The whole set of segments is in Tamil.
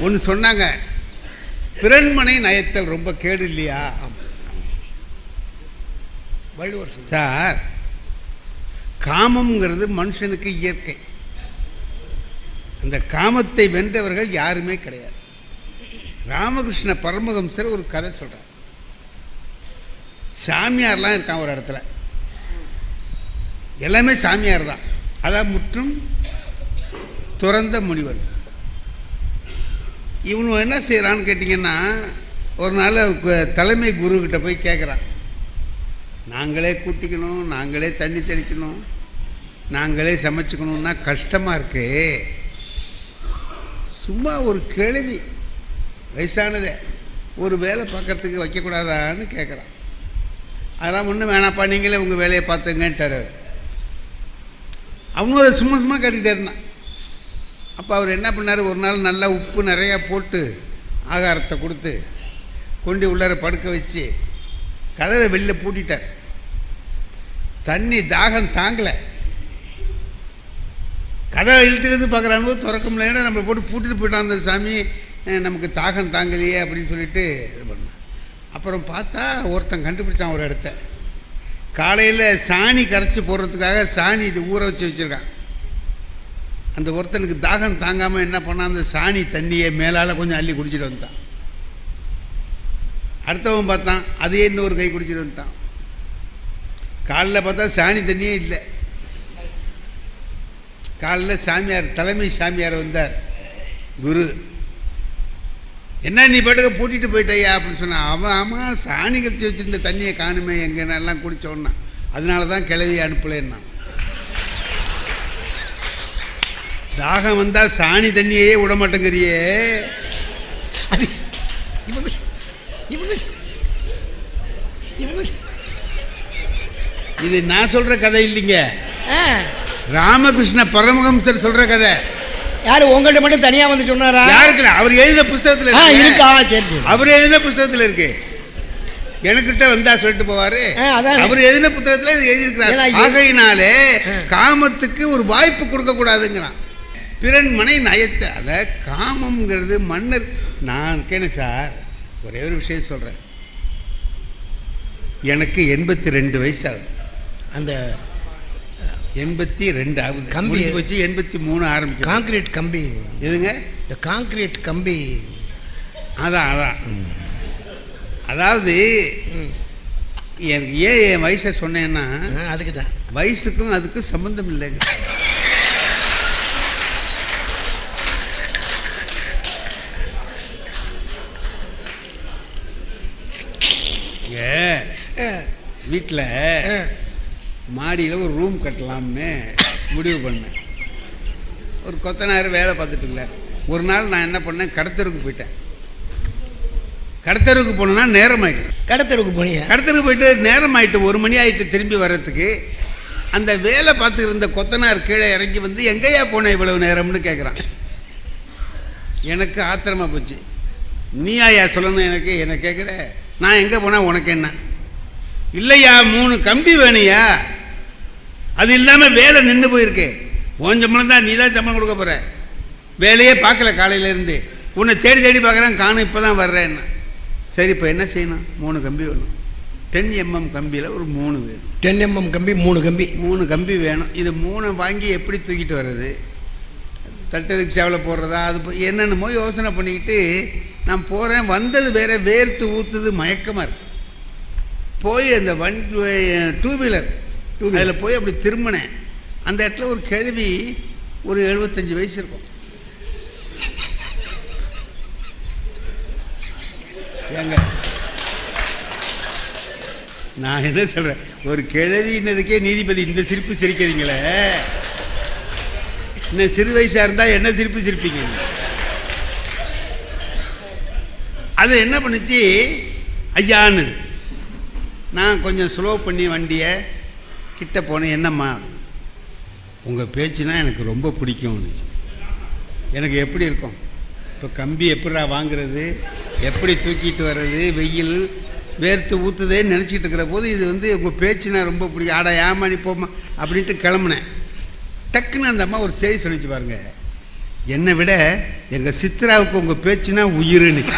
ஒன்று சொன்னாங்க. பிறன்மனை நயத்தல் ரொம்ப கேடு இல்லையா? வள்ளுவர் சார் காமம்ங்கிறது மனுஷனுக்கு இயற்கை. அந்த காமத்தை வென்றவர்கள் யாருமே கிடையாது. ராமகிருஷ்ண பரமஹம்சர் ஒரு கதை சொல்கிறார் சாமியார்லாம் இருக்கான் ஒரு இடத்துல. எல்லாமே சாமியார் தான். அதான் முற்றும் துறந்த முனிவன் இவனு என்ன செய்கிறான்னு கேட்டிங்கன்னா ஒரு நாள் தலைமை குருக்கிட்ட போய் கேட்குறான் நாங்களே கூட்டிக்கணும் நாங்களே தண்ணி தெளிக்கணும் நாங்களே சமைச்சுக்கணும்னா கஷ்டமாக இருக்கு. சும்மா ஒரு கேள்வி வயசானதே ஒரு வேலை பார்க்கறதுக்கு வைக்கக்கூடாதான்னு கேட்குறான் அதெல்லாம் ஒன்றும் வேணாப்பா நீங்களே உங்கள் வேலையை பார்த்துங்கன்ட்டார் அவர். அவனும் அதை சும்மா சும்மா கேட்டுக்கிட்டே இருந்தான். அப்போ அவர் என்ன பண்ணார்? ஒரு நாள் நல்லா உப்பு நிறையா போட்டு ஆகாரத்தை கொடுத்து கொண்டு உள்ளார படுக்க வச்சு கதவை வெளில பூட்டிட்டார். தண்ணி தாகம் தாங்கலை. கதவை பார்க்குற அனுபவம் திறக்க முடியல. நம்ம போட்டு பூட்டிட்டு போயிட்டான் அந்த சாமி. நமக்கு தாகம் தாங்கலையே அப்படின்னு சொல்லிட்டு இது பண்ணான் அப்புறம் பார்த்தா ஒருத்தன் கண்டுபிடிச்சான் ஒரு இடத்த. காலையில் சாணி கரைச்சி போடுறதுக்காக சாணி இது ஊற வச்சு வச்சுருக்கான். அந்த ஒருத்தனுக்கு தாகம் தாங்காமல் என்ன பண்ணான்? அந்த சாணி தண்ணியை மேலால் கொஞ்சம் அள்ளி குடிச்சிட்டு வந்துட்டான். அடுத்தவன் பார்த்தான் அதே இன்னொரு கை குடிச்சிட்டு வந்துட்டான். காலைல பார்த்தா சாணி தண்ணியே இல்லை. காலைல சாமியார் தலைமை சாமியார் வந்தார். குரு. என்ன நீ பாட்டுக்கு பூட்டிட்டு போயிட்டயா அப்படின்னு சொன்னான் அவன் ஆமாம் சாணி கத்தி வச்சிருந்த தண்ணியை காணுமே எங்கன்னா எல்லாம் குடிச்சோன்னா. அதனால தான் கிளவி அனுப்பலைன்னா. தாகம் வந்தால் சாணி தண்ணியே விட மாட்டேங்கிறியே. அது இவங்க இவங்க இவங்க. இது நான் சொல்கிற கதை இல்லைங்க. ராமகிருஷ்ண பரமஹம்சர் சொல்கிற கதை. யாரு உங்கள்ட்ட மட்டும் தனியா வந்து சொன்னாரா? யாருக்குல அவர் எழுதின புஸ்தகத்தில் இருக்கு. சரி சரி. அவர் எழுதின புஸ்தகத்தில் இருக்கு. எனக்கிட்ட வந்தா சொல்லிட்டு போவாரு. அவர் எழுதின புத்தகத்துல இது எழுதியிருக்கிறார். ஆகையினாலே. காமத்துக்கு ஒரு வாய்ப்பு கொடுக்க கூடாதுங்கிறான் பிறன் மனை நயத்தை. அத காமம்ங்கிறது மன்னர் நான் இருக்கேனே சார் ஒரே ஒரு விஷயம் சொல்றேன். எனக்கு எண்பத்தி ரெண்டு வயசு ஆகுது. அந்த எண்பத்தி ரெண்டு ஆகுது. கம்பி- போச்சு எண்பத்தி மூணு ஆரம்பிக்கும் காங்கிரீட் கம்பி. எதுங்க? இந்த காங்கிரீட் கம்பி. அதான் அதான். அதாவது எனக்கு ஏன் என் வயசை சொன்னேன்னா அதுக்கு தான் வயசுக்கும் அதுக்கும் சம்பந்தம் இல்லைங்க. வீட்டில் மாடியில் ஒரு ரூம் கட்டலாம்னு முடிவு பண்ணேன். ஒரு கொத்தனார் வேலை பார்த்துட்டு இருந்தார். ஒரு நாள் நான் என்ன பண்ணேன்? கடத்தருக்கு போயிட்டேன். கடத்தருக்கு போனேன்னா நேரம் ஆயிடுச்சு. கடத்தருக்கு போனீங்க? கடத்தலுக்கு போயிட்டு நேரம் ஆயிட்டு ஒரு மணி ஆயிட்டு திரும்பி வர்றதுக்கு அந்த வேலை பார்த்துட்டு இருந்த கொத்தனார் கீழே இறங்கி வந்து எங்கேயா போன இவ்வளவு நேரம்னு கேட்குறான் எனக்கு ஆத்திரமா போச்சு. நீ ஆயா சொல்லணும் எனக்கு? என்ன கேட்குற நான் எங்கே போனால் உனக்கு என்ன? இல்லையா மூணு கம்பி வேணுயா அது இல்லாமல் வேலை நின்று போயிருக்கு. உன் சம்பளம் தான் நீ தான் சம்பளம் கொடுக்க போகிற வேலையே பார்க்கல காலையிலேருந்து உன்னை தேடி தேடி பார்க்குறேன் காணும் இப்போ தான் வர்றேன்னு சரி இப்போ என்ன செய்யணும்? மூணு கம்பி வேணும். டென் எம்எம் கம்பியில் ஒரு மூணு வேணும். டென் எம்எம் கம்பி மூணு கம்பி. மூணு கம்பி வேணும். இது மூணை வாங்கி எப்படி தூக்கிட்டு வர்றது? தட்டு ரிக்ஷாவில் போடுறதா? அது என்னென்னமோ யோசனை பண்ணிக்கிட்டு நான் போகிறேன் வந்தது வேற வேர்த்து ஊற்றுது மயக்கமாக இருக்கு. போய் அந்த வன் டூ வீலர் அதில் போய் அப்படி திரும்பினேன். அந்த இடத்துல ஒரு கேள்வி ஒரு எழுபத்தஞ்சு வயசு இருக்கும். ஏங்க நான் என்ன சொல்கிறேன் ஒரு கிழவின்னதுக்கே நீதிபதி இந்த சிரிப்பு சிரிக்கிறீங்களே? இன்னும் சிறு வயசாக இருந்தால் என்ன சிரிப்பு சிரிப்பீங்க? அது என்ன பண்ணுச்சு? ஐயான்னு. நான் கொஞ்சம் ஸ்லோ பண்ணி வண்டியை கிட்ட போனேன் என்னம்மா? உங்கள் பேச்சுனா எனக்கு ரொம்ப பிடிக்கும்னுச்சு எனக்கு எப்படி இருக்கும்? இப்போ கம்பி எப்படிடா வாங்குறது? எப்படி தூக்கிட்டு வர்றது? வெயில் வேர்த்து ஊற்றுதேன்னு நினச்சிட்டு இருக்கிற போது இது வந்து உங்கள் பேச்சுனா ரொம்ப பிடிக்கும். ஆடா ஏமா நீ போமா அப்படின்ட்டு கிளம்புனேன். டக்குன்னு அந்த அம்மா ஒரு செய்தி சொல்லிச்சு பாருங்க. என்னை விட எங்கள் சித்ராவுக்கு உங்கள் பேச்சுனா உயிருன்னுச்சு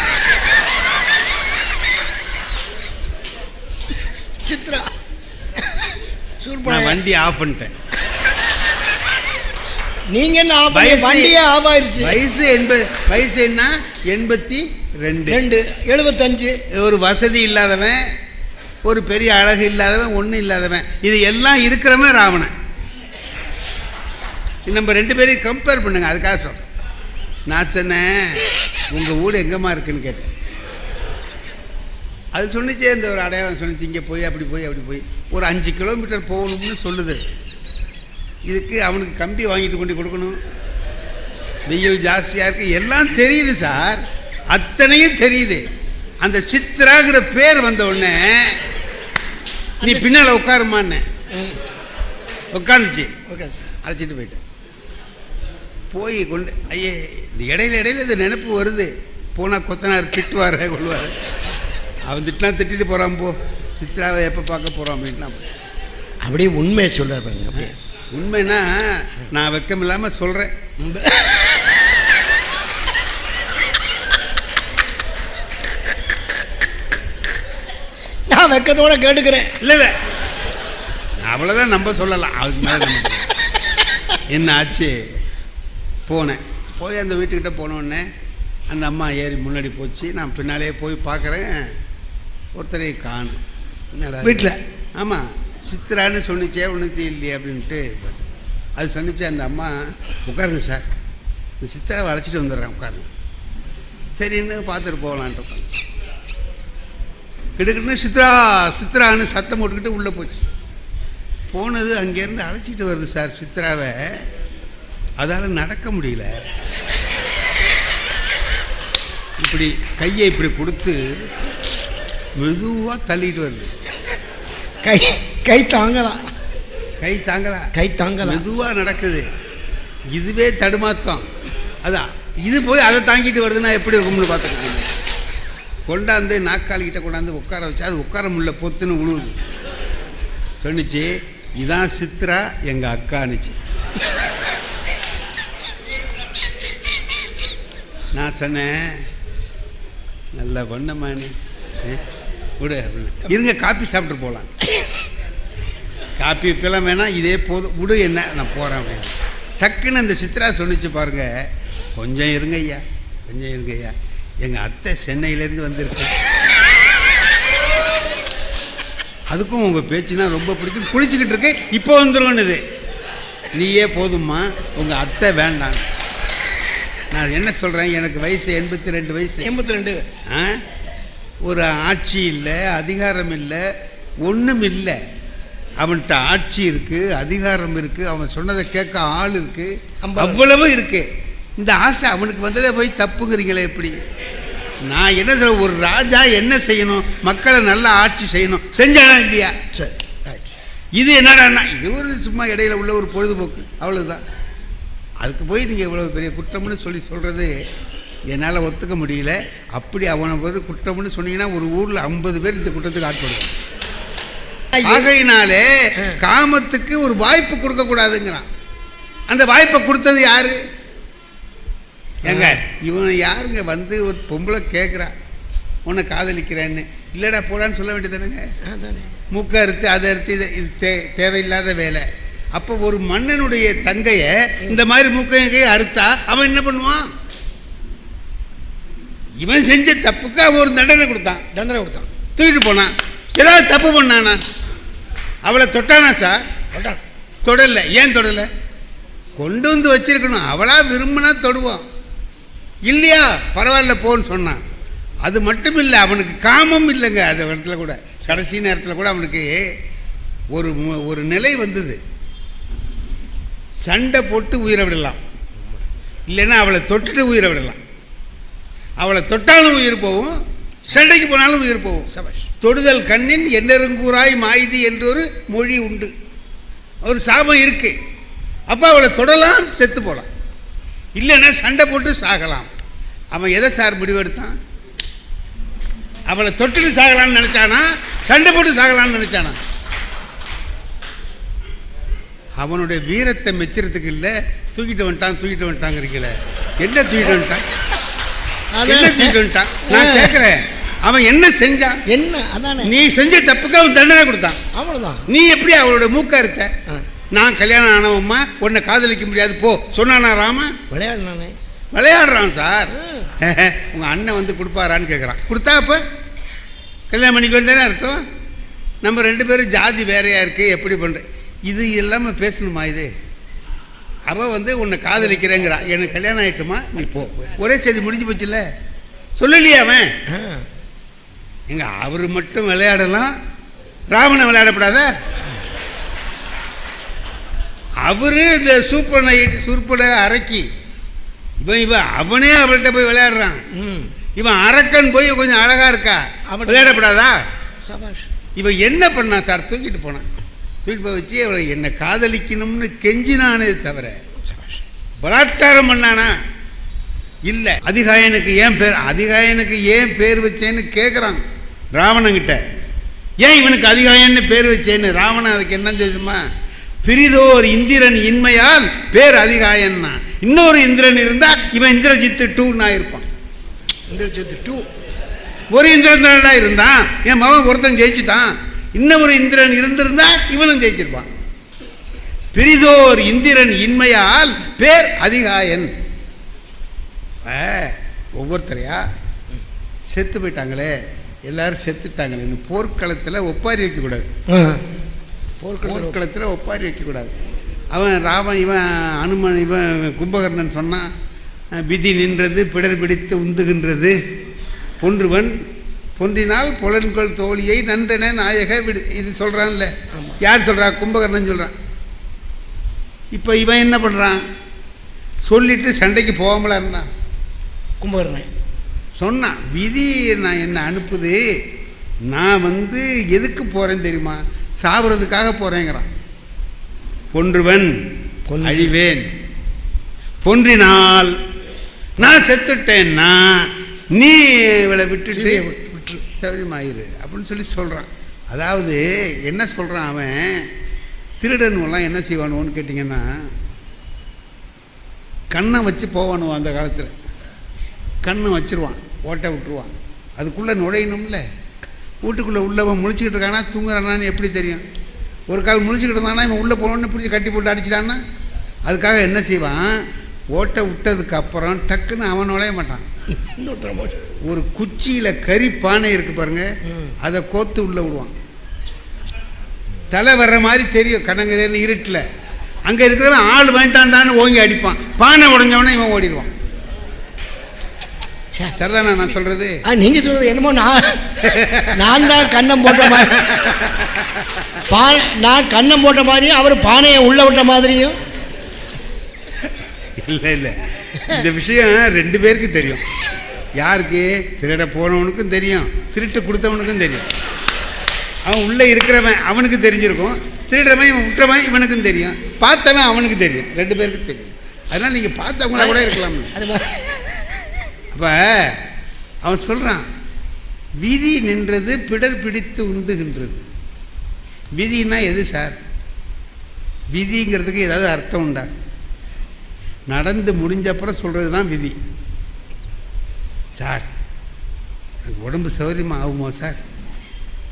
சித்ரா நான் சூர்பா வண்டி ஆஃப் பண்ணிட்டேன். நீங்க என்ன ஆஃப் வண்டியே ஆஃப் ஆயிருச்சு. வயசு எண்பது வயசு என்ன? எண்பத்தி ரெண்டு. ரெண்டு. எழுபத்தஞ்சு. ஒரு வசதி இல்லாதவன் ஒரு பெரிய அழகு இல்லாதவன் ஒன்றும் இல்லாதவன். இது எல்லாம் இருக்கிறவன் ராவணன். நம்ம ரெண்டு பேரையும் கம்பேர் பண்ணுங்க அதுக்காக சொல்றேன் நான் சொன்னேன் உங்கள் வீடு எங்கம்மா இருக்குன்னு கேட்டேன். அது சொன்னிச்சே இந்த ஒரு அடையாளம் சொன்னிச்சு இங்கே போய் அப்படி போய் அப்படி போய். ஒரு அஞ்சு கிலோமீட்டர் போகணும்னு சொல்லுது. இதுக்கு அவனுக்கு கம்பி வாங்கிட்டு கொண்டு கொடுக்கணும். வெயில் ஜாஸ்தியாக இருக்கு. எல்லாம் தெரியுது சார். அத்தனையும் தெரியுது. அந்த சித்ராங்கிற பேர் வந்த உடனே நீ பின்னால் உட்காருமான்னு. உட்காந்துச்சு. ஓகே அழைச்சிட்டு போயிட்டேன். போய் கொண்டு ஐயே இந்த இடையில இடையில இந்த நினைப்பு வருது. போனால் கொத்தனார் திட்டுவார் கொள்வார். அவன் திட்டினா திட்டிட்டு போகிறான் போ. சித்ராவை எப்போ பார்க்க போகிறோம் போயிட்டேன். அப்படியே உண்மையை சொல்றாரு பாருங்க அப்படியே. உண்மைன்னா நான் வெக்கம் இல்லாமல் சொல்கிறேன் நான் வெக்கத்தோட கேட்டுக்கிறேன். இல்லை அவ்வளோதான் நம்ம சொல்லலாம். அதுக்கு மேலே என்ன ஆச்சு? போனேன். போய் அந்த வீட்டுக்கிட்ட போன உடனே அந்த அம்மா ஏறி முன்னாடி போச்சு. நான் பின்னாலே போய் பார்க்குறேன். ஒருத்தரை காணும் என்னடா? வீட்டில் ஆமாம் சித்ரான்னு சொன்னிச்சே ஒன்றுத்தி இல்லையே அப்படின்ட்டு. அது சொன்னிச்சு அந்த அம்மா உட்காருங்க சார். இந்த சித்ராவை அழைச்சிட்டு வந்துடுறேன் உட்காருங்க. சரின்னு பார்த்துட்டு போகலான்ட்டு உட்காந்து. கிடுக்கிட்டு சித்ரா சித்ரான்னு சத்தம் போட்டுக்கிட்டு உள்ளே போச்சு. போனது அங்கேருந்து அழைச்சிட்டு வருது சார் சித்ராவை. அதால் நடக்க முடியல. இப்படி கையை இப்படி கொடுத்து மெதுவாக தள்ளிட்டு வருது. கை கை தாங்கலாம். கை தாங்கல. கை தாங்கலாம். மெதுவாக நடக்குது. இதுவே தடுமாத்தம் அதான் இது போய் அதை தாங்கிட்டு வருதுன்னா எப்படி இருக்கும்னு பார்த்துக்கோங்க. கொண்டாந்து நாக்காளிக்கிட்ட கொண்டாந்து உட்கார வச்சு அது உட்கார முடியல பொத்துன்னு உழுவுது. சொன்னிச்சு இதான் சித்ரா எங்கள் அக்கானுச்சு நான் சொன்னேன் நல்ல பண்ணம்மா நீ. விடு இருங்க காப்பி சாப்பிட்டு போகலாம். காப்பி இப்பெல்லாம் வேணாம் இதே போதும். விடு என்ன நான் போகிறேன் அப்படின்னு. டக்குன்னு அந்த சித்ரா சொன்னிச்சு பாருங்க. கொஞ்சம் இருங்க ஐயா கொஞ்சம் இருங்க ஐயா. எங்கள் அத்தை சென்னையிலேருந்து வந்திருக்கு. அதுக்கும் உங்கள் பேச்சுனா ரொம்ப பிடிக்கும். குளிச்சுக்கிட்டு இருக்கேன் இப்போ வந்துருவனுது நீயே போதும்மா உங்கள் அத்தை வேண்டாம். நான் என்ன சொல்கிறேன் எனக்கு வயசு எண்பத்தி ரெண்டு வயசு. எண்பத்தி ரெண்டு. ஆ? ஒரு ஆட்சி இல்லை அதிகாரம் இல்லை ஒன்றும் இல்லை. அவன்கிட்ட ஆட்சி இருக்கு அதிகாரம் இருக்கு அவன் சொன்னதை கேட்க ஆள் இருக்கு அம்பா. அவ்வளவு இருக்கு. இந்த ஆசை அவனுக்கு வந்ததை போய் தப்புங்கிறீங்களே எப்படி? நான் என்ன சொல்ல ஒரு ராஜா என்ன செய்யணும்? மக்களை நல்லா ஆட்சி செய்யணும். செஞ்சானா இல்லையா? இது என்னடான்னா இது ஒரு சும்மா இடையில உள்ள ஒரு பொழுதுபோக்கு அவ்வளவுதான். அதுக்கு போய் நீங்கள் இவ்வளவு பெரிய குற்றம்னு சொல்லி சொல்கிறது என்னால் ஒத்துக்க முடியல. அப்படி அவனை வந்து குற்றம்னு சொன்னீங்கன்னா ஒரு ஊரில் ஐம்பது பேர் இந்த குற்றத்துக்கு ஆட்படுவாங்க. ஆகையினாலே காமத்துக்கு ஒரு வாய்ப்பு கொடுக்க கூடாதுங்கிறான். அந்த வாய்ப்பை கொடுத்தது யாரு? ஏங்க இவனை யாருங்க வந்து ஒரு பொம்பளை கேட்குறா உன்னை காதலிக்கிறேன்னு. இல்லைடா போடான்னு சொல்ல வேண்டியதானுங்க மூக்க அறுத்து அதை அறுத்து இது இது தே தேவையில்லாத வேலை. அப்போ ஒரு மன்னனுடைய தங்கைய இந்த மாதிரி மூக்கையை அறுத்தா அவன் என்ன பண்ணுவான்? இவன் செஞ்ச தப்புக்கு அவன் ஒரு தண்டனை கொடுத்தான். தண்டனை கொடுத்தான். தூக்கிட்டு போனான் ஏதாவது தப்பு பண்ணானா? அவளை தொட்டானா சார்? தொடல. ஏன் தொடல? கொண்டு வந்து வச்சிருக்கணும். அவளா விரும்பினா தொடுவோம் இல்லையா? பரவாயில்ல போன்னு சொன்னான். அது மட்டும் இல்லை அவனுக்கு காமம் இல்லைங்க. அந்த இடத்துல கூட கடைசி நேரத்தில் கூட அவனுக்கு ஒரு ஒரு நிலை வந்தது. சண்டை போட்டு உயிரை விடலாம். இல்லைன்னா அவளை தொட்டுட்டு உயிரை விடலாம். அவளை தொட்டாலும் உயிர் போகும் சண்டைக்கு போனாலும் உயிர் போகும். தொடுதல் கண்ணின் எண்ணருங்கூராய் மாய்தி என்று ஒரு மொழி உண்டு. ஒரு சாபம் இருக்கு. அப்போ அவளை தொடலாம் செத்து போகலாம் இல்லைன்னா சண்டை போட்டு சாகலாம். அவன் எதை சார் முடிவெடுத்தான்? அவளை தொட்டுட்டு சாகலாம்னு நினைச்சானா? சண்டை போட்டு சாகலாம்னு நினைச்சானா? அவனுடைய வீரத்தை மெச்சுறதுக்கு இல்லை. தூக்கிட்டு வந்துட்டான் தூக்கிட்டு வந்துட்டாங்கிறீங்களே. என்ன தூக்கிட்டு வந்துட்டான்? என்ன வந்துட்டான் நான் கேட்குறேன் அவன் என்ன செஞ்சான் என்ன? அதானே. நீ செஞ்ச தப்புக்கு அவன் தண்டனை கொடுத்தான். அவ்வளோதான் நீ எப்படி அவளோட மூக்க இருக்க. நான் கல்யாணம் ஆனவம்மா உன்னை காதலிக்க முடியாது. போ. சொன்னானா ராம? விளையாடினானே. விளையாடுறான் சார். உங்க அண்ணன் வந்து கொடுப்பாரான்னு கேட்குறான் கொடுத்தா அப்போ? கல்யாணம் பண்ணிக்க வேண்டியதானே அர்த்தம்? நம்ம ரெண்டு பேரும் ஜாதி வேறையா இருக்கு. எப்படி பண்ற? இது இல்லாமல் பேசணுமா இது? அவ வந்து உன்னை காதலிக்கிறேங்கிறா. எனக்கு கல்யாணம் ஆயிட்டுமா? நீ போ. ஒரே செய்தி முடிஞ்சு போச்சுல்ல? சொல்லலையே அவன். எங்க அவர் மட்டும் விளையாடலாம் ராவணன் விளையாடப்படாத? அவரு இந்த சூப்பனை சூப்பனை அரக்கி. இவன் இவன் அவனே அவள்கிட்ட போய் விளையாடுறான். இவன் அரக்கன் போய் கொஞ்சம் அழகா இருக்கா? விளையாடப்படாதா? சபாஷ். இவன் என்ன பண்ணான் சார்? தூக்கிட்டு போனான். தூக்கிட்டு போய் வச்சு அவளை என்னை காதலிக்கணும்னு கெஞ்சினானே தவிர பலாத்காரம் பண்ணானா? இல்லை. அதிகாயனுக்கு ஏன் பேர் அதிகாயனுக்கு ஏன் பேர் வச்சேன்னு கேட்குறான் ராவணங்கிட்ட. ஏன் இவனுக்கு அதிகாயன்னு பேர் வச்சேன்னு? ராவணன் அதுக்கு என்ன தெரியுமா? பிரிதோர் இந்திரன் இன்மையால் பேர் அதிகாயன்னா. இன்னொரு இந்திரன் இருந்தா இவன் இந்திரஜித்து டூன்னு ஆயிருப்பான் இந்திரஜித்து டூ. ஒரு இந்திரன் இருந்தான்? என் மகன் ஒருத்தன் ஜெயிச்சிட்டான். இன்னொரு இந்திரன் இருந்திருந்தா இவனும் ஜெயிச்சிருப்பான். பிரிதோர் இந்திரன் இன்மையால் பேர் அதிகாயன். ஆ, ஒவ்வொருத்தரையா? செத்து போயிட்டாங்களே. எல்லாரும் செத்துட்டாங்களே. இன்னும் போர்க்களத்தில் ஒப்பாரி வைக்கக்கூடாது. போர்க்களத்தில் போர்க்களத்தில் ஒப்பாரி வைக்கக்கூடாது. அவன் ராமன் இவன் அனுமன் இவன் கும்பகர்ணன் சொன்னான் விதி நின்றது பிடர் பிடித்து உந்துகின்றது. பொன்றுவன் பொன்றினால் புலன்கொள் தோழியை நன்றன நாயக விடு. இது சொல்கிறான்ல யார் சொல்கிறா கும்பகர்ணன் சொல்கிறான் இப்போ இவன் என்ன பண்ணுறான் சொல்லிட்டு சண்டைக்கு போகாமலா இருந்தான். கும்பகர்ணன். சொன்னான் விதி நான் என்ன அனுப்புது? நான் வந்து எதுக்கு போகிறேன் தெரியுமா? சாவறதுக்காக போகிறேங்கிறான் பொன்றுவன் கொன்று. அழிவேன். பொன்றினால் நான் செத்துட்டேன்னா நீ இவளை விட்டுட்டு. சௌரியமாயிரு அப்படின்னு சொல்லி சொல்கிறான் அதாவது என்ன சொல்கிறான் அவன்? திருடனுவெல்லாம் என்ன செய்வானுவோன்னு கேட்டிங்கன்னா கண்ணை வச்சு போவானுவான் அந்த காலத்தில். கண்ணை வச்சுருவான் ஓட்டை விட்டுருவான். அதுக்குள்ளே நுழையணும்ல. வீட்டுக்குள்ளே உள்ளவன் முழிச்சுக்கிட்டு இருக்கானா தூங்குறானான்னு எப்படி தெரியும்? ஒரு கால் முழிச்சுக்கிட்டு இருந்தானா இவன் உள்ளே போனோன்னு பிடிச்சி கட்டி போட்டு அடிச்சிட்டான்னா? அதுக்காக என்ன செய்வான்? ஓட்டை விட்டதுக்கு அப்புறம் டக்குன்னு அவன் நுழைய மாட்டான். ஒரு குச்சியில் கறி பானை இருக்கு பாருங்க. அதை கோத்து உள்ளே விடுவான். தலை வர்ற மாதிரி தெரியும் கண்ணங்கரேன்னு இருட்டில். அங்கே இருக்கிறவன் ஆள் வாங்கிட்டான்டான்னு ஓங்கி அடிப்பான். பானை உடஞ்சவனே இவன் ஓடிடுவான். சரிதானா நான் சொல்கிறது ஆ நீங்க சொல்றது என்னமோ நான் நான் தான் கண்ணம் போட்ட மாதிரி பா நான் கண்ணம் போட்ட மாதிரியும் அவர் பானையை உள்ள விட்ட மாதிரியும். இல்லை இல்லை. இந்த விஷயம் ரெண்டு பேருக்கு தெரியும். யாருக்கு? திருட போனவனுக்கும் தெரியும். திருட்டு கொடுத்தவனுக்கும் தெரியும். அவன் உள்ளே இருக்கிறவன் அவனுக்கு தெரிஞ்சிருக்கும். திருடுறவன் இவன் விட்டுறவன் இவனுக்கும் தெரியும். பார்த்தவன் அவனுக்கு தெரியும். ரெண்டு பேருக்கு தெரியும். அதனால் நீங்கள் பார்த்தவங்களா கூட இருக்கலாம். அப்போ அவன் சொல்கிறான் விதி நின்றது பிடர் பிடித்து உந்துகின்றது. விதின்னா எது சார்? விதிங்கிறதுக்கு ஏதாவது அர்த்தம் உண்டா? நடந்து முடிஞ்ச அப்புறம் சொல்கிறது தான் விதி. சார் எனக்கு உடம்பு சௌகரியமா ஆகுமா சார்?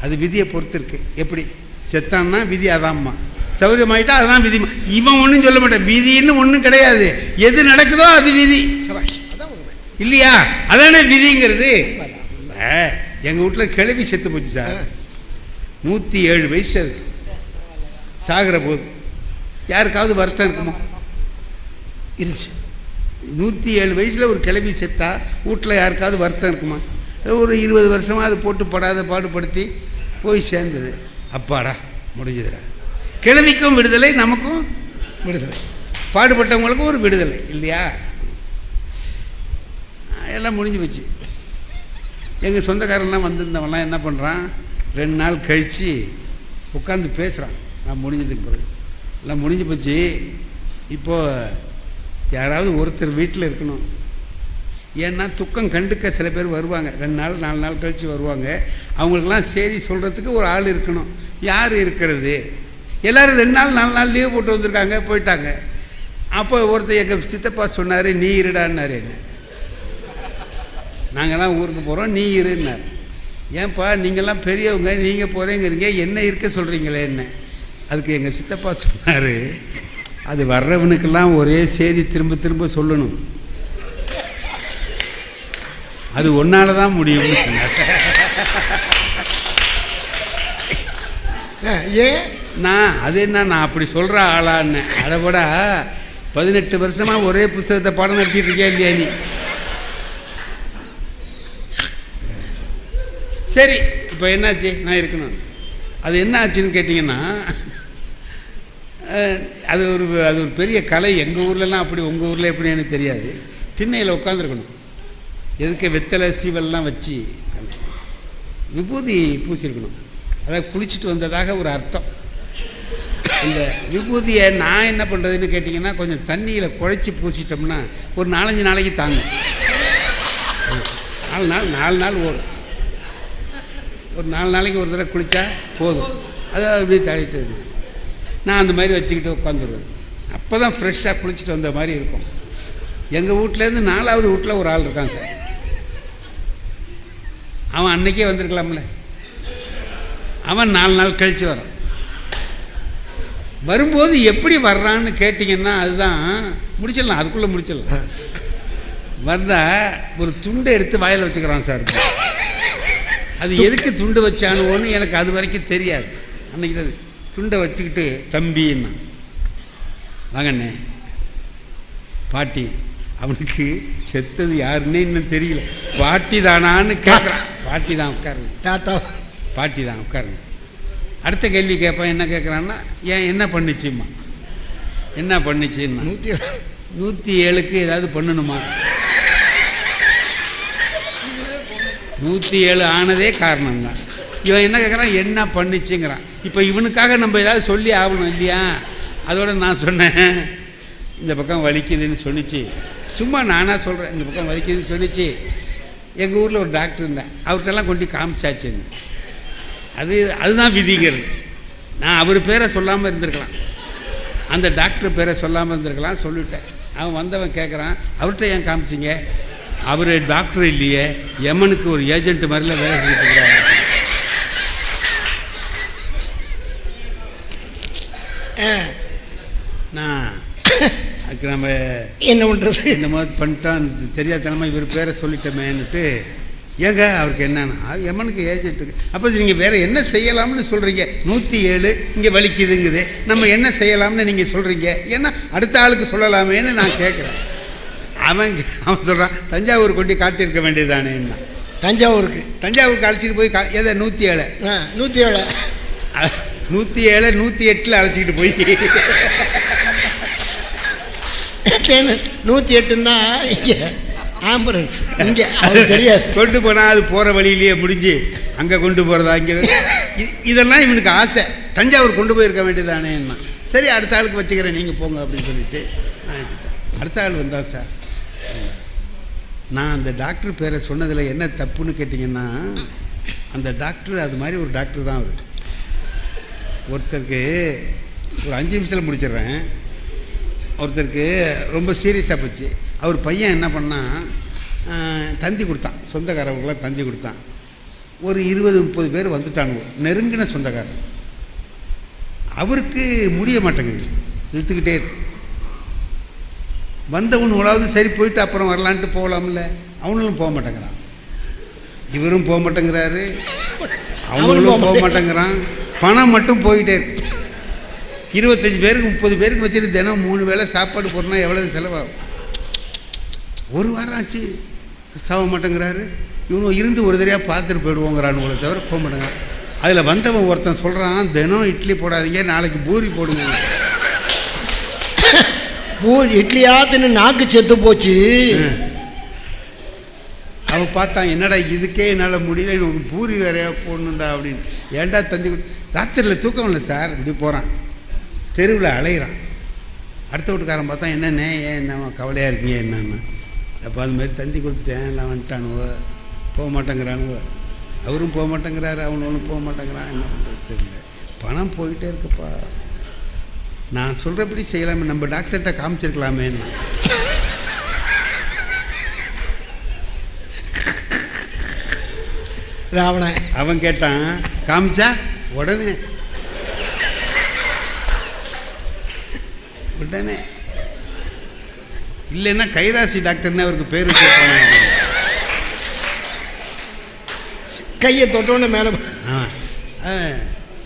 அது விதியை பொறுத்து இருக்கு எப்படி? செத்தான்னா விதி அதாம்மா. சௌகரியமாயிட்டா அதுதான் விதி. இவன் ஒன்றும் சொல்ல மாட்டான். விதின்னு ஒன்றும் கிடையாது. எது நடக்குதோ அது விதி. இல்லையா? அதானே விதிங்கிறது. எங்கள் வீட்டில் கிளவி செத்து போச்சு சார். நூற்றி ஏழு வயசு அதுக்கு சாகிற போது. யாருக்காவது வருத்தம் இருக்குமா? இருந்துச்சு. நூற்றி ஏழு வயசில் ஒரு கிளவி செத்தா வீட்டில் யாருக்காவது வருத்தம் இருக்குமா? ஒரு இருபது வருஷமாக அது போட்டு படாத பாடுபடுத்தி போய் சேர்ந்தது. அப்பாடா முடிஞ்சதுடா. கிழவிக்கும் விடுதலை நமக்கும் விடுதலை. பாடுபட்டவங்களுக்கும் ஒரு விடுதலை இல்லையா? எல்லாம் முடிஞ்சு போச்சு. எங்கள் சொந்தக்காரன்லாம் வந்திருந்தவன்லாம் என்ன பண்ணுறான் ரெண்டு நாள் கழித்து உட்காந்து பேசுகிறான் நான் முடிஞ்சதுக்கு பிறகு. எல்லாம் முடிஞ்சு போச்சு. இப்போது யாராவது ஒருத்தர் வீட்டில் இருக்கணும். ஏன்னா துக்கம் கண்டுக்க சில பேர் வருவாங்க. ரெண்டு நாள் நாலு நாள் கழித்து வருவாங்க. அவங்களுக்கெல்லாம் செய்தி சொல்கிறதுக்கு ஒரு ஆள் இருக்கணும். யார் இருக்கிறது? எல்லோரும் ரெண்டு நாள் நாலு நாள் லீவ் போட்டு வந்திருக்காங்க போயிட்டாங்க. அப்போ ஒருத்தர் எங்கள் சித்தப்பா சொன்னார் நீ இருடான்னாரு என்ன? நாங்கள்லாம் ஊருக்கு போகிறோம் நீ இருன்னார். ஏன்பா நீங்கள்லாம் பெரியவங்க நீங்கள் போகிறேங்கிறீங்க என்ன இருக்க சொல்கிறீங்களே என்ன? அதுக்கு எங்கள் சித்தப்பா சொன்னார் அது வர்றவனுக்கெல்லாம் ஒரே செய்தி திரும்ப திரும்ப சொல்லணும். அது ஒன்னால தான் முடியும்னு சொன்னார். ஏன்? நான் அது என்ன நான் அப்படி சொல்கிற ஆளான்னு. அதை விட பதினெட்டு வருஷமாக ஒரே புஸ்தகத்தை பாடம் நடத்திட்டு இருக்கேன் இல்லையா நீ? சரி இப்போ என்னாச்சு? நான் இருக்கணும். அது என்ன ஆச்சுன்னு கேட்டிங்கன்னா அது ஒரு அது ஒரு பெரிய கலை. எங்கள் ஊர்லலாம் அப்படி உங்கள் ஊரில் எப்படி எனக்கு தெரியாது. திண்ணையில் உட்காந்துருக்கணும் எதுக்கு வெத்தலை சீவல்லாம் வச்சு விபூதி பூசியிருக்கணும் அதாவது குளிச்சுட்டு வந்ததாக ஒரு அர்த்தம். இந்த விபூதியை நான் என்ன பண்ணுறதுன்னு கேட்டிங்கன்னா கொஞ்சம் தண்ணியில் குழைச்சி பூசிட்டோம்னா ஒரு நாலஞ்சு நாளைக்கு தாங்கும். நாலு நாள் நாலு நாள் ஓடும். ஒரு நாலு நாளைக்கு ஒரு தடவை குளித்தா போதும். அதை அப்படியே தள்ளிட்டு நான் அந்த மாதிரி வச்சுக்கிட்டு உட்காந்துருவேன். அப்போ தான் ஃப்ரெஷ்ஷாக குளிச்சுட்டு வந்த மாதிரி இருக்கும். எங்கள் வீட்டிலேருந்து நாலாவது வீட்டில் ஒரு ஆள் இருக்கான் சார். அவன் அன்னைக்கே வந்திருக்கலாம்ல. அவன் நாலு நாள் கழித்து வரான். வரும்போது எப்படி வர்றான்னு கேட்டிங்கன்னா அதுதான் முடிச்சிடலாம் அதுக்குள்ளே முடிச்சிடலாம். வந்தால் ஒரு துண்டை எடுத்து வாயில் வச்சுக்கிறான் சார். அது எதுக்கு துண்டு வச்சானுவோன்னு எனக்கு அது வரைக்கும் தெரியாது. அன்னைக்கு தான் துண்டை வச்சுக்கிட்டு தம்பின்னா. வாங்கண்ணே. பாட்டி அவனுக்கு செத்தது யாருன்னே இன்னும் தெரியல. பாட்டி தானான்னு கேட்குறான் பாட்டி தான் உட்காருங்க. தாத்தா. பாட்டி தான் உட்காருங்க. அடுத்த கேள்வி கேட்பான். என்ன கேட்குறான்னா ஏன் என்ன பண்ணுச்சும்மா? என்ன பண்ணுச்சுன்னா நூற்றி நூற்றி ஏழுக்கு ஏதாவது பண்ணணுமா நூற்றி ஏழு ஆனதே காரணம்தான். இவன் என்ன கேட்குறான் என்ன பண்ணிச்சுங்கிறான். இப்போ இவனுக்காக நம்ம ஏதாவது சொல்லி ஆகணும் இல்லையா? அதோட நான் சொன்னேன். இந்த பக்கம் வலிக்குதுன்னு சொன்னிச்சு. சும்மா நானாக சொல்கிறேன் இந்த பக்கம் வலிக்குதுன்னு சொன்னிச்சு. எங்கள் ஊரில் ஒரு டாக்டர் இருந்தேன். அவர்கிட்டலாம் கொண்டு காமிச்சாச்சுன்னு அது அதுதான் விதிகள். நான் அவர் பேரை சொல்லாமல் இருந்திருக்கலாம். அந்த டாக்டர் பேரை சொல்லாமல் இருந்திருக்கலாம் சொல்லிட்டேன். அவன் வந்தவன் கேட்குறான் அவர்கிட்ட ஏன் காமிச்சிங்க? அவர் டாக்டர் இல்லையே. எமனுக்கு ஒரு ஏஜென்ட் மாதிரிலாம் வேலை செஞ்சுட்டு இருக்கிறாரு ஆ, நான் அதுக்கு நம்ம என்ன பண்ணுறது என்னமோ பண்ணிட்டான் தெரியாதனமா இவர் பேரை சொல்லிட்டோமேன்னுட்டு ஏங்க அவருக்கு என்னன்னா எமனுக்கு ஏஜென்ட்டுக்கு அப்போ நீங்கள் வேறு என்ன செய்யலாம்னு சொல்கிறீங்க நூற்றி ஏழு இங்கே வலிக்குதுங்குது. நம்ம என்ன செய்யலாம்னு நீங்கள் சொல்கிறீங்க ஏன்னா அடுத்த ஆளுக்கு சொல்லலாமேன்னு நான் கேட்குறேன் அவன் அவன் சொல்கிறான் தஞ்சாவூர் கொண்டு காட்டியிருக்க வேண்டியதானேன்னா தஞ்சாவூருக்கு. தஞ்சாவூருக்கு அழைச்சிட்டு போய் கா எதை? நூற்றி ஏழை. நூற்றி ஏழு. நூற்றி ஏழை நூற்றி எட்டில் அழைச்சிக்கிட்டு போய். நூற்றி எட்டுன்னா இங்கே ஆம்புலன்ஸ் இங்கே அது தெரியாது. கொண்டு போனால் அது போகிற வழியிலேயே முடிஞ்சு அங்கே கொண்டு போகிறதா இங்கே? இதெல்லாம் இவனுக்கு ஆசை. தஞ்சாவூர் கொண்டு போயிருக்க வேண்டியதானேன்னா சரி அடுத்த ஆளுக்கு வச்சுக்கிறேன் நீங்கள் போங்க அப்படின்னு சொல்லிட்டு நான் அடுத்த ஆள் வந்தா சார். நான் அந்த டாக்டர் பேரை சொன்னதில் என்ன தப்புன்னு கேட்டிங்கன்னா அந்த டாக்டர் அது மாதிரி ஒரு டாக்டர் தான் அவர். ஒருத்தருக்கு ஒரு அஞ்சு நிமிஷத்தில் முடிச்சிடுறேன். ஒருத்தருக்கு ரொம்ப சீரியஸாக போச்சு. அவர் பையன் என்ன பண்ணான் ஆஹ், தந்தி கொடுத்தான். சொந்தக்காரவங்களாம் தந்தி கொடுத்தான். ஒரு இருபது முப்பது பேர் வந்துட்டானுங்க. நெருங்கின சொந்தக்காரர். அவருக்கு முடிய மாட்டேங்குது. இழுத்துக்கிட்டே இருக்கு. வந்தவனுங்களாவது சரி போயிட்டு அப்புறம் வரலான்ட்டு போகலாம்ல. அவனும் போக மாட்டேங்கிறான். இவரும் போக மாட்டேங்கிறாரு. அவங்களும் போக மாட்டேங்கிறான். பணம் மட்டும் போயிட்டே இருக்கு. இருபத்தஞ்சி பேருக்கு முப்பது பேருக்கு வச்சுட்டு தினம் மூணு வேளை சாப்பாடு போடணும் எவ்வளவு செலவாகும்? ஒரு வாரம் ஆச்சு. சாக மாட்டேங்கிறாரு. இவனும் இருந்து ஒரு தடவையாக பார்த்துட்டு போயிடுவோங்கிறானுங்களே தவிர போக மாட்டேங்கிறான். அதில் வந்தவன் ஒருத்தன் சொல்கிறான் தினம் இட்லி போடாதீங்க நாளைக்கு பூரி போடுங்க. பூ இட்லியாத்துன்னு நாக்கு செத்து போச்சு. அவன் பார்த்தான் என்னடா இதுக்கே என்னால் முடியல உனக்கு பூரி வேறையா போடணுண்டா அப்படின்னு. ஏன்டா தந்தி ராத்திரியில் தூக்கம் இல்லை சார் இப்படி போகிறான் தெருவில் அலையிறான். அடுத்த வீட்டுக்காரன் பார்த்தா என்னண்ணே ஏன் என்ன கவலையாக இருக்கீங்க என்னன்னு? அப்போ அது மாதிரி தந்தி கொடுத்துட்டேன் எல்லாம் வந்துட்டானுவோ. போக மாட்டேங்கிறானுவோ. அவரும் போக மாட்டேங்கிறாரு அவனும் போக மாட்டேங்கிறான் என்ன பண்ணுறது தெரியல. பணம் போயிட்டே இருக்குப்பா. நான் சொல்கிறபடி செய்யலாமே நம்ம டாக்டர்கிட்ட காமிச்சிருக்கலாமேன்னு. ராவணன். அவன் கேட்டான் காமிச்சா? உடனே உடனே இல்லைன்னா கைராசி டாக்டர்னு அவருக்கு பேர் கையை தொட்டோன்னு மேலே ஆ ஆ,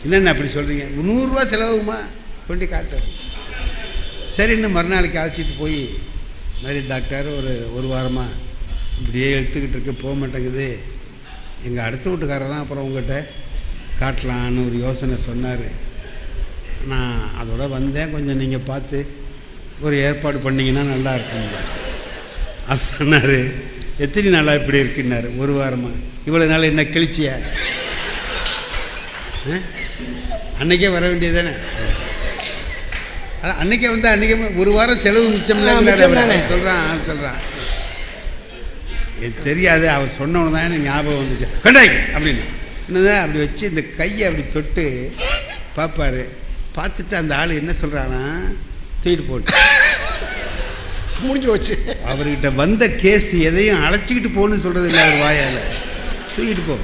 என்னென்ன அப்படி சொல்கிறீங்க நூறுரூவா செலவுமா கொண்டு காட்டு. சரி இன்னும் மறுநாளைக்கு அழைச்சிட்டு போய் மாதிரி டாக்டர் ஒரு ஒரு வாரமாக இப்படியே எடுத்துக்கிட்டு இருக்கு போக மாட்டேங்குது. எங்கள் அடுத்த வீட்டுக்காரர் தான் அப்புறம் உங்கள்கிட்ட காட்டலான்னு ஒரு யோசனை சொன்னார். நான் அதோட வந்தேன். கொஞ்சம் நீங்கள் பார்த்து ஒரு ஏற்பாடு பண்ணிங்கன்னா நல்லா இருக்குங்க அது சொன்னார் எத்தனை நாளாக இப்படி இருக்குன்னாரு? ஒரு வாரமாக இவ்வளோ நாள் என்ன கிழிச்சியா? அன்னைக்கே வர வேண்டியது தானே அன்னைக்கே வந்து அன்னைக்கே ஒரு வாரம் செலவு மிச்சம். சொல்கிறான் சொல்கிறான் எனக்கு தெரியாது. அவர் சொன்னவனு தான் எனக்கு ஞாபகம் வந்துச்சு. கண்டாய்க்கு! அப்படின்னு. என்னதான் அப்படி வச்சு இந்த கையை அப்படி தொட்டு பார்ப்பாரு. பார்த்துட்டு அந்த ஆள் என்ன சொல்கிறானா தூக்கிட்டு போட்டு முடிஞ்சு போச்சு. அவர்கிட்ட வந்த கேஸ் எதையும் அழைச்சிக்கிட்டு போன்னு சொல்கிறது இல்லை அவர் வாயால். தூக்கிட்டு போ.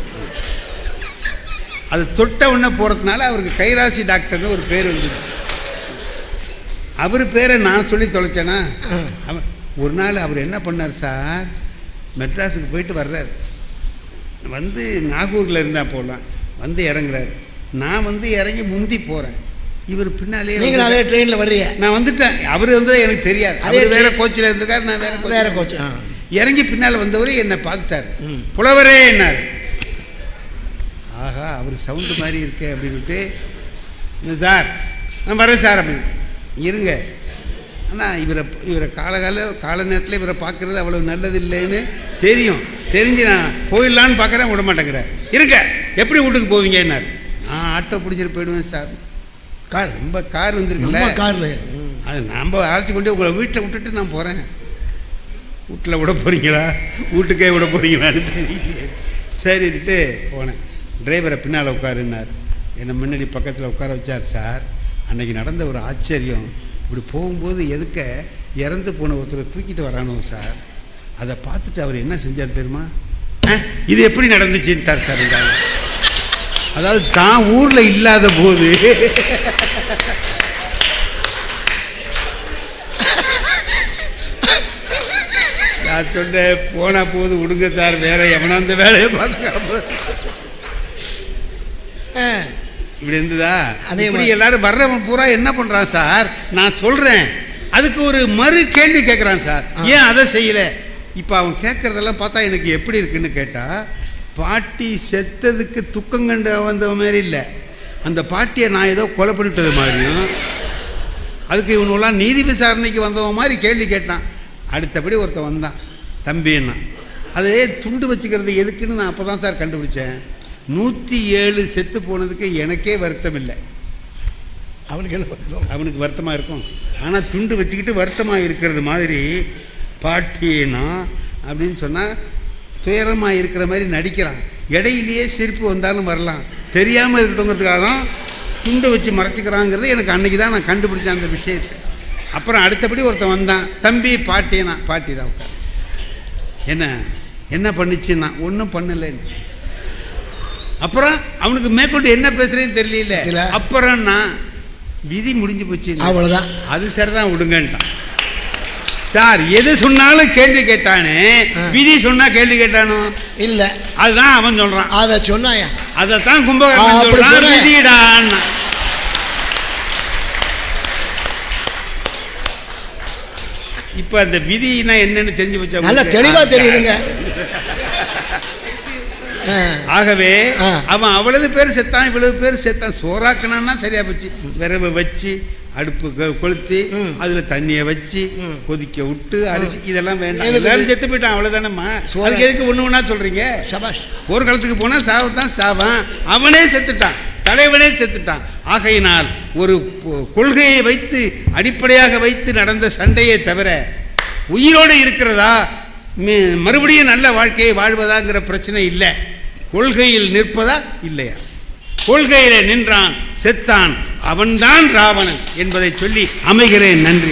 அது தொட்ட உடனே போகிறதுனால அவருக்கு கைராசி டாக்டர்னு ஒரு பேர் வந்துருச்சு. அவர் பேரை நான் சொல்லி தொலைச்சேனா? அவன் ஒரு நாள் அவர் என்ன பண்ணார் சார்? மெட்ராஸுக்கு போயிட்டு வர்றார். வந்து நாகூரில் இருந்தால் போகலாம் வந்து இறங்குறாரு. நான் வந்து இறங்கி முந்தி போகிறேன் இவர் பின்னாலே நீங்கள் அதே ட்ரெயினில் வர்றீங்க. நான் வந்துட்டேன். அவர் வந்து எனக்கு தெரியாது. அவர் வேற கோச்சில் இருந்திருக்காரு நான் வேற வேற. கோச் இறங்கி பின்னால் வந்தவர் என்னை பார்த்துட்டாரு. புலவரே என்னார். ஆஹா அவர் சவுண்டு மாதிரி இருக்கே அப்படின்ட்டு "என்ன சார்? நான் வரேன் சார் அப்படின்னு. இருங்க. ஆனால் இவரை இவரை காலகால கால நேரத்தில் இவரை பார்க்குறது அவ்வளோ நல்லது இல்லைன்னு தெரியும். தெரிஞ்சு நான் போயிடலான்னு பார்க்குறேன் விட மாட்டேங்கிறேன் இருங்க எப்படி வீட்டுக்கு போவீங்கன்னார் நான் ஆட்டோ பிடிச்சிட்டு போயிடுவேன் சார். கார் ரொம்ப கார் வந்துருக்குல்ல? காரில். அது நம்ம அழைச்சி கொண்டு உங்களை வீட்டில் விட்டுட்டு நான் போகிறேன் வீட்டில் விட போகிறீங்களா வீட்டுக்கே விட போகிறீங்களான்னு தெரியல சரின்ட்டு போனேன். டிரைவரை பின்னால் உட்காருன்னார். என்னை முன்னாடி பக்கத்தில் உட்கார வச்சார் சார். அன்னைக்கு நடந்த ஒரு ஆச்சரியம். இப்படி போகும்போது எதுக்க இறந்து போன ஒருத்தரை தூக்கிட்டு வரானோ சார். அதை பார்த்துட்டு அவர் என்ன செஞ்சார் தெரியுமா? "அஹ், இது எப்படி நடந்துச்சுன்ட்டார் சார் இந்த ஆளு." அதாவது தான் ஊரில் இல்லாத போது. நான் சொன்னேன் போனா போது விடுங்க சார் வேற எவனா அந்த வேலையை பார்த்துக்காம இப்படி இருந்ததா? அதே மாதிரி. எல்லாரும் வர்றவன் பூரா என்ன பண்றான் சார்? நான் சொல்றேன். அதுக்கு ஒரு மறு கேள்வி கேட்குறான் சார். ஏன் அதை செய்யல? இப்போ அவன் கேட்கறதெல்லாம் பார்த்தா எனக்கு எப்படி இருக்குன்னு கேட்டா பாட்டி செத்ததுக்கு துக்கம் கண்டு வந்த மாதிரி இல்லை. அந்த பாட்டியை நான் ஏதோ கொலை பண்ணிட்டது மாதிரியும் அதுக்கு இவனுலாம் நீதி விசாரணைக்கு வந்தவன் மாதிரி கேள்வி கேட்டான். அடுத்தபடி ஒருத்தன் வந்தான் தம்பின்னா. அதே துண்டு வச்சுக்கிறது எதுக்குன்னு நான் அப்போ தான் சார் கண்டுபிடிச்சேன். நூற்றி ஏழு செத்து போனதுக்கு எனக்கே வருத்தம் இல்லை. அவனுக்கு என்ன அவனுக்கு வருத்தமாக இருக்கும். ஆனால் துண்டு வச்சுக்கிட்டு வருத்தமாக இருக்கிறது மாதிரி பாட்டினா அப்படின்னு சொன்னால் துயரமாக இருக்கிற மாதிரி நடிக்கிறான். இடையிலேயே சிரிப்பு வந்தாலும் வரலாம். தெரியாமல் இருக்கட்டுங்கிறதுக்காக தான் துண்டை வச்சு மறைச்சிக்கிறாங்கிறது எனக்கு அன்னைக்கு தான் நான் கண்டுபிடிச்சேன் அந்த விஷயத்தை. அப்புறம் அடுத்தபடி ஒருத்தன் வந்தான். தம்பி பாட்டினா பாட்டி தான் உட்கார். என்ன என்ன பண்ணுச்சுன்னா ஒன்றும் பண்ணலைன்னு. அப்புறம் அவனுக்கு மேற்கொண்டு என்ன பேசுறேன்னு தெரியல. தெரியல. அப்புறம் நான் விதி முடிஞ்சு போச்சு. அவ்வளோதான் அது சரிதான் விடுங்கன்ட்டான். சார் எது சொன்னாலும் கேள்வி கேட்டானே. விதி சொன்னா கேள்வி கேட்டானோ? இல்லை. அதுதான் அவன் சொல்றான். அதை சொன்னாயா? அதைத்தான் கும்பகர்ணன் சொல்றான். விதிடான்னா. இப்ப அந்த விதினா என்னன்னு தெரிஞ்சு வச்சா நல்லா ஆ, தெரியுதுங்க. ஆகவே. அவன் அவ்வளவு பேர் செத்தான் இவ்வளவு பேர் செத்தான். சோறாக்குனான்னா சரியா போச்சு. விரவை வச்சு அடுப்பு கொளுத்தி. அதுல தண்ணியை வச்சு. கொதிக்க விட்டு அரிசி இதெல்லாம் வேண்டாம். எல்லாரும் செத்து போயிட்டான் அவ்வளவுதானம்மா? அதுக்கு எதுக்கு ஒண்ணு ஒண்ணா சொல்றீங்க? சபாஷ். ஒரு காலத்துக்கு போனா சாவத்தான் சாவான். அவனே செத்துட்டான். தலைவனே செத்துட்டான். ஆகையினால் ஒரு கொள்கையை வைத்து அடிப்படையாக வைத்து நடந்த சண்டையை தவிர உயிரோடு இருக்கிறதா? மறுபடியும் நல்ல வாழ்க்கையை வாழ்வதாங்கிற பிரச்சனை இல்லை. கொள்கையில் நிற்பதா இல்லையா? கொள்கையில நின்றான் செத்தான். அவன்தான் ராவணன் என்பதை சொல்லி அமைகிறேன். நன்றி.